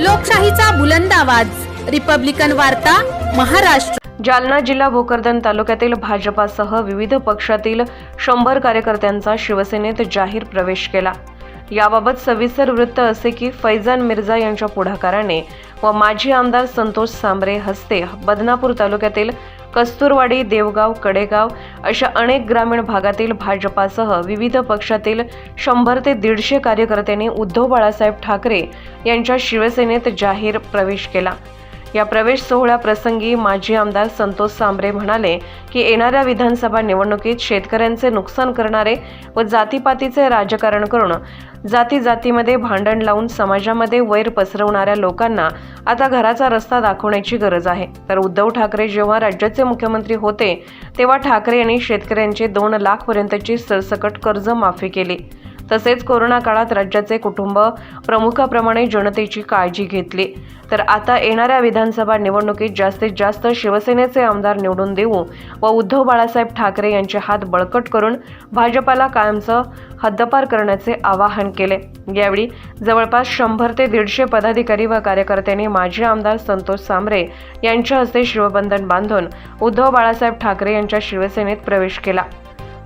लोकशाहीचा बुलंद आवाज. रिपब्लिकन वार्ता महाराष्ट्र. जालना जिल्हा भोकरदन तालुक्यातील भाजपासह विविध पक्षातील शंभर कार्यकर्त्यांचा शिवसेनेत जाहीर प्रवेश केला. याबाबत सविस्तर वृत्त असे की फैजान मिर्झा यांच्या पुढाकाराने व माजी आमदार संतोष सांबरे हस्ते बदनापूर तालुक्यातील कस्तुरवाडी देवगाव कडेगाव अशा अनेक ग्रामीण भागातील भाजपासह विविध पक्षातील शंभर ते दीडशे कार्यकर्त्यांनी उद्धव बाळासाहेब ठाकरे यांच्या शिवसेनेत जाहीर प्रवेश केला. या प्रवेश सोहळ्याप्रसंगी माजी आमदार संतोष सांबरे म्हणाले की येणाऱ्या विधानसभा निवडणुकीत शेतकऱ्यांचे नुकसान करणारे व जातीपातीचे राजकारण करून जाती जातीमध्ये भांडण लावून समाजामध्ये वैर पसरवणाऱ्या लोकांना आता घराचा रस्ता दाखवण्याची गरज आहे. तर उद्धव ठाकरे जेव्हा राज्याचे मुख्यमंत्री होते तेव्हा ठाकरे यांनी शेतकऱ्यांचे दोन लाखपर्यंतची सरसकट कर्ज माफी केली. तसेच कोरोना काळात राज्याचे कुटुंब प्रमुखाप्रमाणे जनतेची काळजी घेतली. तर आता येणाऱ्या विधानसभा निवडणुकीत जास्तीत जास्त शिवसेनेचे आमदार निवडून देऊ व उद्धव बाळासाहेब ठाकरे यांचे हात बळकट करून भाजपाला कायमचं हद्दपार करण्याचे आवाहन केले. यावेळी जवळपास शंभर ते दीडशे पदाधिकारी व कार्यकर्त्यांनी माजी आमदार संतोष सांबरे यांच्या हस्ते शिवबंधन बांधून उद्धव बाळासाहेब ठाकरे यांच्या शिवसेनेत प्रवेश केला.